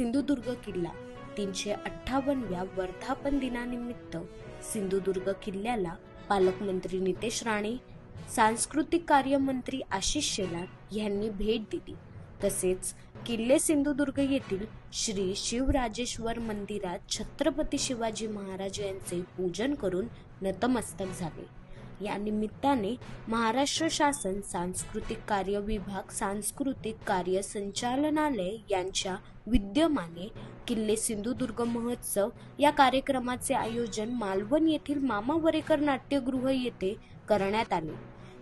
सिंधुदुर्ग किल्ला. तीनशे अठ्ठावन्नव्या वर्धापन दिनानिमित्त सिंधुदुर्ग किल्ल्याला पालकमंत्री नितेश राणे सांस्कृतिक कार्यमंत्री आशिष शेलार यांनी भेट दिली. तसेच किल्ले सिंधुदुर्ग येथील श्री शिवराजेश्वर मंदिरात छत्रपती शिवाजी महाराज यांचे पूजन करून नतमस्तक झाले. या निमित्ताने महाराष्ट्र शासन सांस्कृतिक कार्य विभाग सांस्कृतिक कार्य संचालनालय यांच्या विद्यमाने किल्ले सिंधुदुर्ग महोत्सव या कार्यक्रमाचे आयोजन मालवण येथील मामा वरेकर नाट्यगृह येथे करण्यात आले.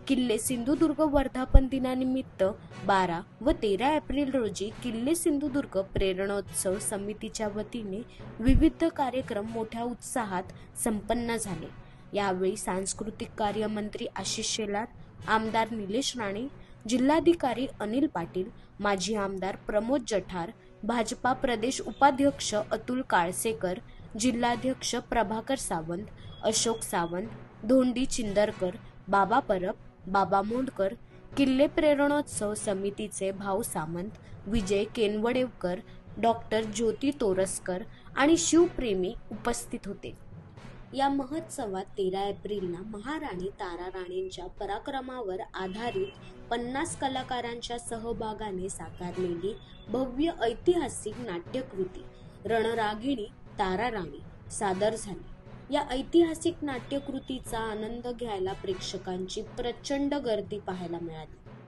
किल्ले सिंधुदुर्ग वर्धापन दिनानिमित्त बारा व तेरा एप्रिल रोजी किल्ले सिंधुदुर्ग प्रेरणोत्सव समितीच्या वतीने विविध कार्यक्रम मोठ्या उत्साहात संपन्न झाले. यावेळी सांस्कृतिक कार्यमंत्री आशिष शेलार आमदार निलेश राणे जिल्हाधिकारी अनिल पाटील माजी आमदार प्रमोद जठार भाजपा प्रदेश उपाध्यक्ष अतुल काळसेकर जिल्हाध्यक्ष प्रभाकर सावंत अशोक सावंत धोंडी चिंदरकर बाबा परब बाबा मोंडकर किल्ले प्रेरणोत्सव समितीचे भाऊ सामंत विजय केनवडेवकर डॉक्टर ज्योती तोरसकर आणि शिवप्रेमी उपस्थित होते. या महोत्सवात तेरा एप्रिलला महाराणी तारा राणींच्या पराक्रमावर आधारित पन्नास कलाकारांच्या सहभागाने साकारलेली भव्य ऐतिहासिक नाट्यकृती रणरागिणी तारा राणी सादर झाली. या ऐतिहासिक नाट्यकृतीचा आनंद घ्यायला प्रेक्षकांची प्रचंड गर्दी पाहायला मिळाली.